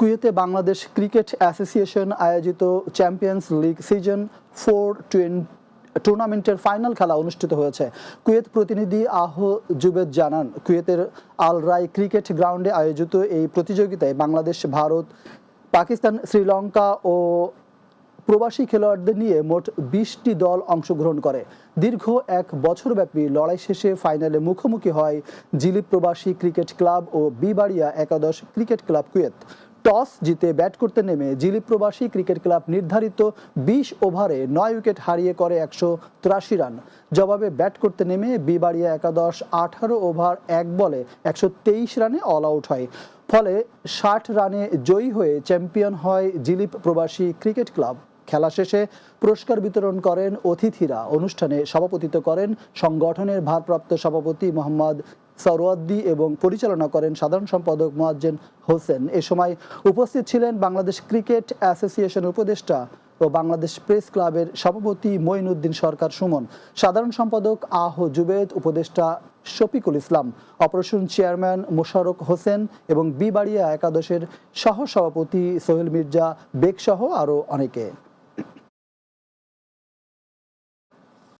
কুয়েতে Bangladesh cricket association আয়োজিত champions league season four টুর্নামেন্টের ফাইনাল খেলা অনুষ্ঠিত হয়েছে। কুয়েত প্রতিনিধি আহ জুবেদ জানান, কুয়েতের আল রাই ক্রিকেট গ্রাউন্ডে আয়োজিত এই প্রতিযোগিতায় বাংলাদেশ, ভারত, পাকিস্তান, শ্রীলঙ্কা ও প্রবাসী খেলোয়াড়দের নিয়ে মোট বিশটি দল অংশগ্রহণ করে। দীর্ঘ এক বছরব্যাপী লড়াই শেষে ফাইনালে মুখোমুখি হয় জিলিপ প্রবাসী ক্রিকেট ক্লাব ও বিবাড়িয়া একাদশ ক্রিকেট ক্লাব কুয়েত। টস জিতে ব্যাট করতে নেমে জিলি প্রবাসী ক্রিকেট ক্লাব নির্ধারিত বিশ ওভারে নয় উইকেট হারিয়ে করে একশো তিরাশি রান। জবাবে ব্যাট করতে নেমে বিবাড়িয়া একাদশ আঠারো ওভার এক বলে একশো তেইশ রানে অল আউট হয়। ফলে ষাট রানে জয়ী হয়ে চ্যাম্পিয়ন হয় জিলিপ প্রবাসী ক্রিকেট ক্লাব। খেলা শেষে পুরস্কার বিতরণ করেন অতিথিরা। অনুষ্ঠানে সভাপতিত্ব করেন সংগঠনের ভারপ্রাপ্ত সভাপতি মোহাম্মদ সরোয়াদ্দি এবং পরিচালনা করেন সাধারণ সম্পাদক মোয়াজ্জেন হোসেন। এ সময় উপস্থিত ছিলেন বাংলাদেশ ক্রিকেট অ্যাসোসিয়েশন উপদেষ্টা ও বাংলাদেশ প্রেস ক্লাবের সভাপতি মঈনুদ্দিন সরকার সুমন, সাধারণ সম্পাদক আহ জুবেদ, উপদেষ্টা শফিকুল ইসলাম, অপারেশন চেয়ারম্যান মোশারক হোসেন এবং বিবাড়িয়া একাদশের সহ সভাপতি সোহেল মির্জা বেগ সহ আরও অনেকে।